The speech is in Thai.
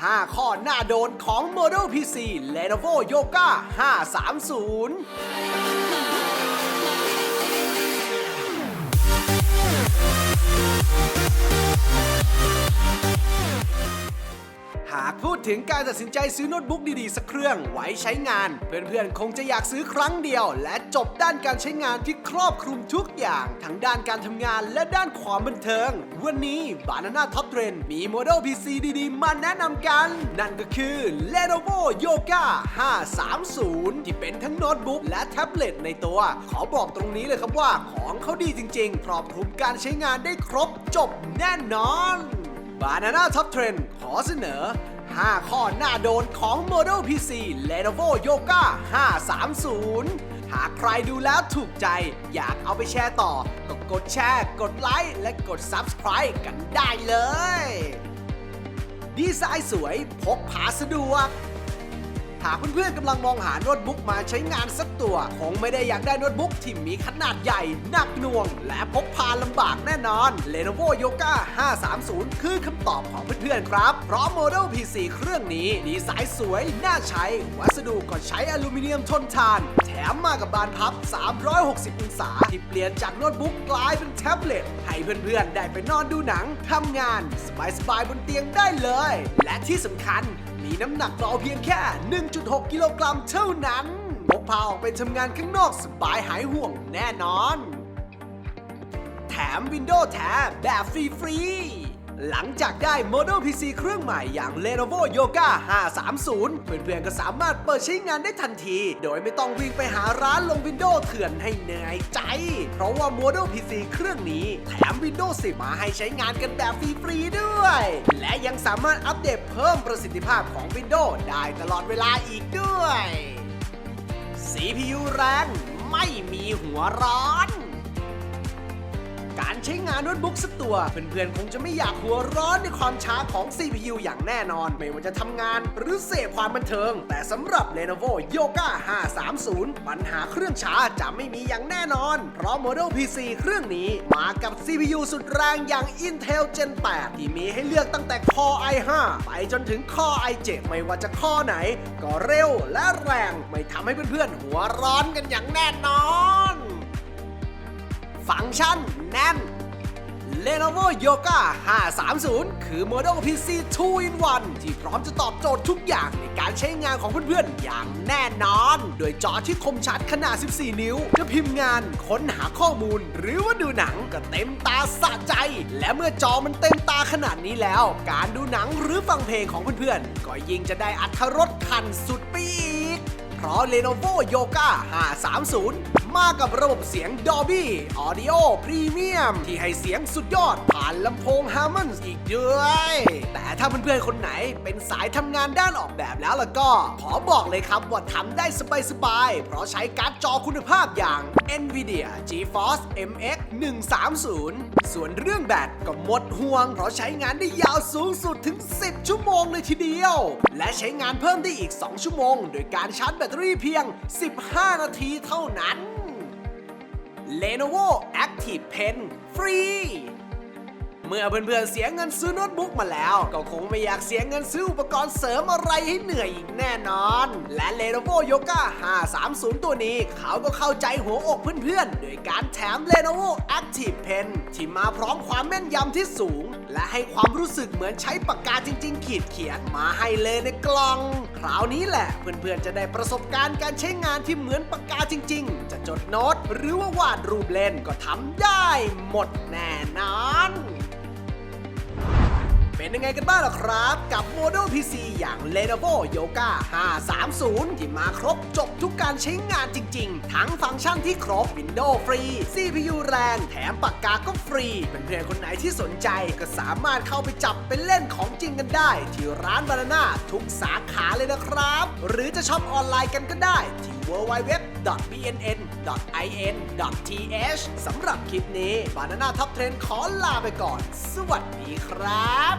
5 ข้อหน้าโดนของ Model PC Lenovo Yoga 530ากพูดถึงการตัดสินใจซื้อโน้ตบุ๊กดีๆ สักเครื่องไว้ใช้งาน เพื่อนๆ คงจะอยากซื้อครั้งเดียว และจบด้านการใช้งานที่ครอบคลุมทุกอย่าง ทั้งด้านการทำงานและด้านความบันเทิง วันนี้ Banana Top Trend มีโมเดล PC ดีๆ มาแนะนำกัน นั่นก็คือ Lenovo Yoga 530 ที่เป็นทั้งโน้ตบุ๊กและแท็บเล็ตในตัว ขอบอกตรงนี้เลยครับว่าของเขาดีจริงๆครอบคลุมการใช้งานได้ครบจบแน่นอน บานาน่าท็อปเทรนขอเสนอ 5 ข้อหน้าโดนของ Model PC Lenovo Yoga 530 หากใครดูแล้วถูกใจ อยากเอาไปแชร์ต่อ ก็กดแชร์ กดไลค์ และกด Subscribe กันได้เลย ดีไซน์สวยพกพาสะดวก หากเพื่อนๆกำลังมองหาโน้ตบุ๊กมาใช้งานสักตัวคงไม่ได้อยากได้โน้ตบุ๊กที่มีขนาดใหญ่หนักหน่วง และพกพาลำบากแน่นอน Lenovo Yoga 530 คือคำตอบของเพื่อนๆครับ เพราะโมเดล PC เครื่องนี้ดีไซน์สวย น่าใช้ วัสดุก็ใช้อลูมิเนียมทนทาน แถมมากับบานพับ 360 องศา ที่เปลี่ยนจากโน้ตบุ๊กกลายเป็นแท็บเล็ตให้เพื่อนๆได้ไปนอนดูหนังทำงานสบายๆบนเตียงได้เลย และที่สำคัญ มีน้ำหนักเบาเพียงแค่ 1.6 กิโลกรัมเท่านั้นพกพาออกไปทำงานข้างนอกสบายหายห่วงแน่นอน แถมวินโดว์แท้แบบฟรีๆหลังจากได้ Model PC เครื่องใหม่อย่าง Lenovo Yoga 530 เพื่อนๆก็สามารถเปิดใช้งานได้ทันที โดยไม่ต้องวิ่งไปหาร้านลง Windows เถื่อนให้เหนื่อยใจ เพราะว่า Model PC เครื่องนี้แถม Windows 10 มาให้ใช้งานกันแบบฟรีๆด้วย และยังสามารถอัปเดตเพิ่มประสิทธิภาพของ Windows ได้ตลอดเวลาอีกด้วย CPU แรงไม่มีหัวร้อน การใช้งานโน้ตบุ๊กสักตัว เพื่อนๆ คงจะไม่อยากหัวร้อนในความช้าของ CPU อย่างแน่นอน ไม่ว่าจะทำงานหรือเสพความบันเทิง แต่สำหรับ Lenovo Yoga 530 ปัญหาเครื่องช้าจะไม่มีอย่างแน่นอน เพราะโมเดล PC เครื่องนี้มากับ CPU สุดแรงอย่าง Intel Gen 8 ที่มีให้เลือกตั้งแต่ Core i5 ไปจนถึง Core i7 ไม่ว่าจะข้อไหน ก็เร็วและแรงไม่ทำให้เพื่อนๆหัวร้อนกันอย่างแน่นอน ฟังก์ชันแน่น Lenovo Yoga 530 คือโมเดล PC 2 in 1 ที่พร้อมจะตอบโจทย์ทุกอย่างในการใช้งานของเพื่อนๆ อย่างแน่นอน โดยจอที่คมชัดขนาด 14 นิ้ว จะพิมพ์งาน ค้นหาข้อมูล หรือว่าดูหนังก็เต็มตาสะใจ และเมื่อจอมันเต็มตาขนาดนี้แล้ว การดูหนังหรือฟังเพลงของเพื่อนๆ ก็ยิ่งจะได้อัธรสคันสุดปอีก ราะ Lenovo Yoga 530 มากับระบบเสียง Dolby Audio Premium ที่ให้เสียงสุดยอดผ่านลำโพง Harman อีกด้วย แต่ถ้าเพื่อนๆคนไหนเป็นสายทำงานด้านออกแบบแล้วล่ะก็ ขอบอกเลยครับว่าทำได้สบายๆ เพราะใช้การ์ดจอคุณภาพอย่าง Nvidia GeForce MX 130 ส่วนเรื่องแบตก็หมดห่วง เพราะใช้งานได้ยาวสูงสุดถึง 10 ชั่วโมงเลยทีเดียว และใช้งานเพิ่มได้อีก 2 ชั่วโมง โดยการชาร์จแบตเตอรี่รี่เพียง 15 นาทีเท่านั้น Lenovo Active Pen ฟรี เมื่อเพื่อนๆเสียเงินซื้อโน้ตบุ๊กมาแล้ว ก็คงไม่อยากเสียเงินซื้ออุปกรณ์เสริมอะไรให้เหนื่อยอีกแน่นอน และ Lenovo Yoga 530 ตัวนี้เขาก็เข้าใจหัวอกเพื่อนๆ โดยการแถม Lenovo Active Pen ที่มาพร้อมความแม่นยำที่สูง และให้ความรู้สึกเหมือนใช้ปากกาจริง ๆ ขีดเขียนมาให้เลยในกล่อง คราวนี้แหละเพื่อนๆจะได้ประสบการณ์การใช้งานที่เหมือนปากกาจริง ๆ จะจดโน้ตหรือว่าวาดรูปเล่นก็ทำได้หมดแน่นอน เป็นยังไงกันบ้างล่ะครับ กับโมเดล PC อย่าง Lenovo Yoga 530 ที่มาครบจบทุกการใช้งานจริง ๆ ทั้งฟังก์ชันที่ครบ Windows ฟรี CPU แรงแถมปากกาก็ฟรีเพื่อนๆคนไหนที่สนใจก็สามารถเข้าไปจับเป็นเล่นของจริงกันได้ ที่ร้านบานาน่าทุกสาขาเลยนะครับ หรือจะช็อปออนไลน์กันก็ได้ที่ w w w www.bnn.in.th สำหรับคลิปนี้ Banana Top Trend ขอลาไปก่อน สวัสดีครับ